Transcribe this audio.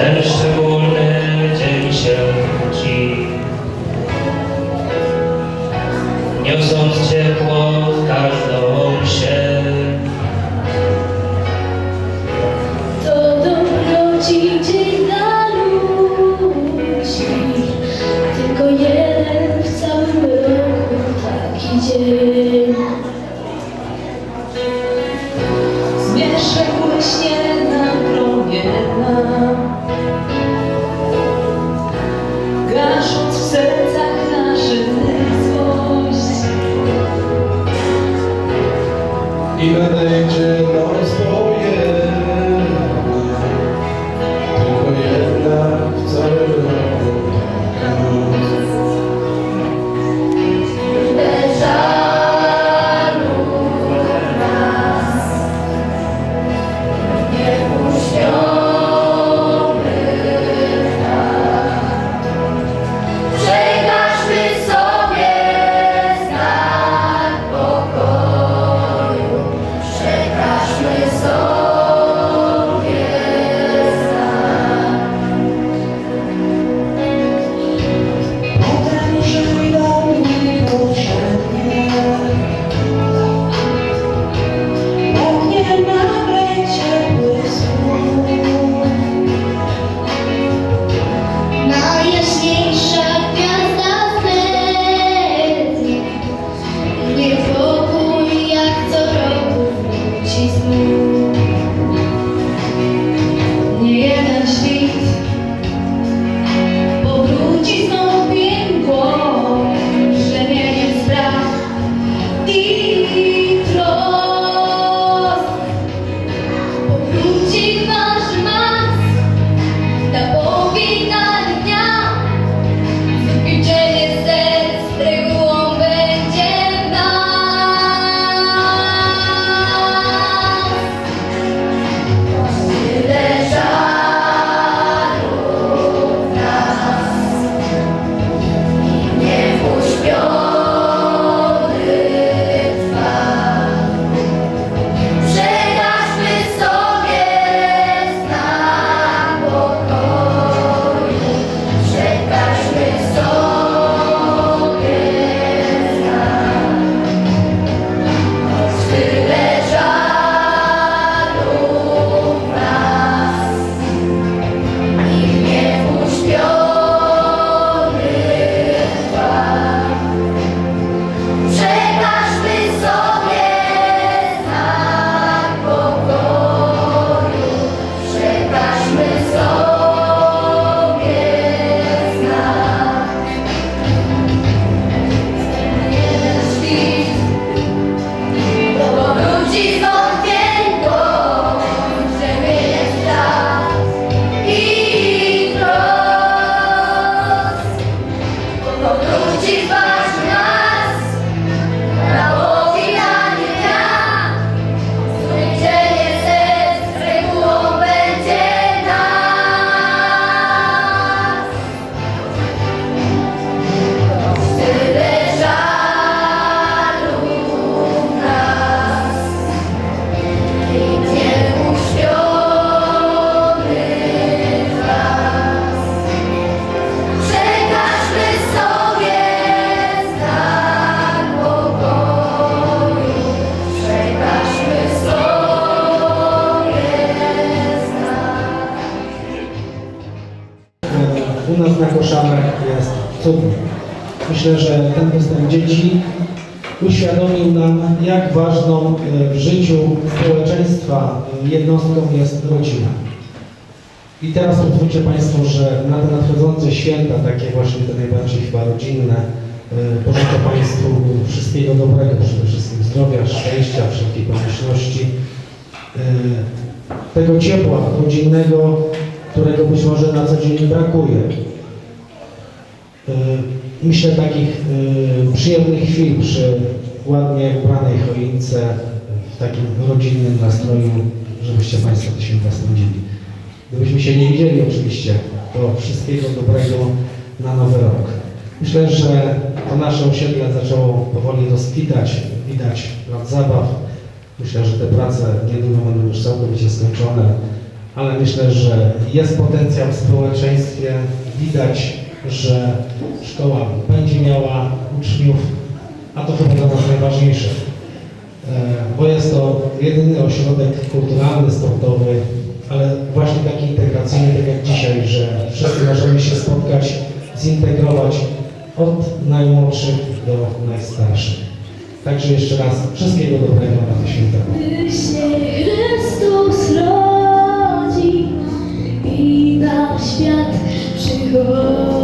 Ten szczególny dzień się wróci. Niosąc ciepło Myślę, że ten występ dzieci uświadomił nam, jak ważną e, w życiu społeczeństwa e, jednostką jest rodzina. I teraz pozwólcie Państwo, że na te nadchodzące święta, takie właśnie te najbardziej chyba rodzinne, e, pożyczę Państwu wszystkiego dobrego, przede wszystkim zdrowia, szczęścia, wszelkiej pomyślności, tego ciepła rodzinnego, którego być może na co dzień brakuje. Myślę takich e, przyjemnych chwil przy ładnie ubranej choince, w takim rodzinnym nastroju, żebyście Państwo te święta spędzili. Gdybyśmy się nie widzieli oczywiście, to wszystkiego dobrego na nowy rok. Myślę, że to nasze osiedle zaczęło powoli rozkwitać, widać plac zabaw. Myślę, że te prace niedługo będą już całkowicie skończone, ale myślę, że jest potencjał w społeczeństwie. Widać, że szkoła będzie miała uczniów, a to chyba dla nas najważniejsze. E, bo jest to jedyny ośrodek kulturalny, sportowy, ale właśnie taki integracyjny, tak jak dzisiaj, że wszyscy możemy się spotkać, zintegrować od najmłodszych do najstarszych. Także jeszcze raz wszystkiego dobrego na te święta. Gdy się Chrystus rodzi i na świat przychodzi.